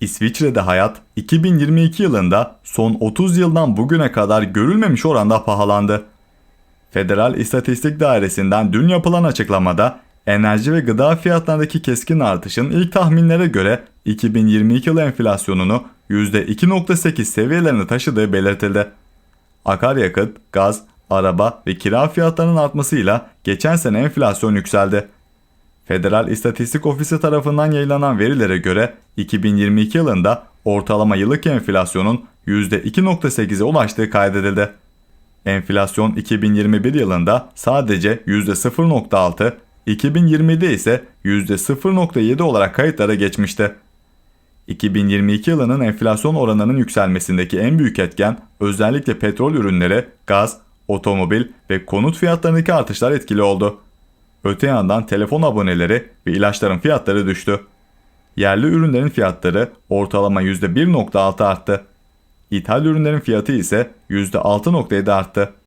İsviçre'de hayat 2022 yılında son 30 yıldan bugüne kadar görülmemiş oranda pahalandı. Federal İstatistik Dairesi'nden dün yapılan açıklamada enerji ve gıda fiyatlarındaki keskin artışın ilk tahminlere göre 2022 yılı enflasyonunu %2.8 seviyelerine taşıdığı belirtildi. Akaryakıt, gaz, araba ve kira fiyatlarının artmasıyla geçen sene enflasyon yükseldi. Federal İstatistik Ofisi tarafından yayınlanan verilere göre 2022 yılında ortalama yıllık enflasyonun %2.8'e ulaştığı kaydedildi. Enflasyon 2021 yılında sadece %0.6, 2020'de ise %0.7 olarak kayıtlara geçmişti. 2022 yılının enflasyon oranının yükselmesindeki en büyük etken özellikle petrol ürünleri, gaz, otomobil ve konut fiyatlarındaki artışlar etkili oldu. Öte yandan telefon aboneleri ve ilaçların fiyatları düştü. Yerli ürünlerin fiyatları ortalama %1.6 arttı. İthal ürünlerin fiyatı ise %6.7 arttı.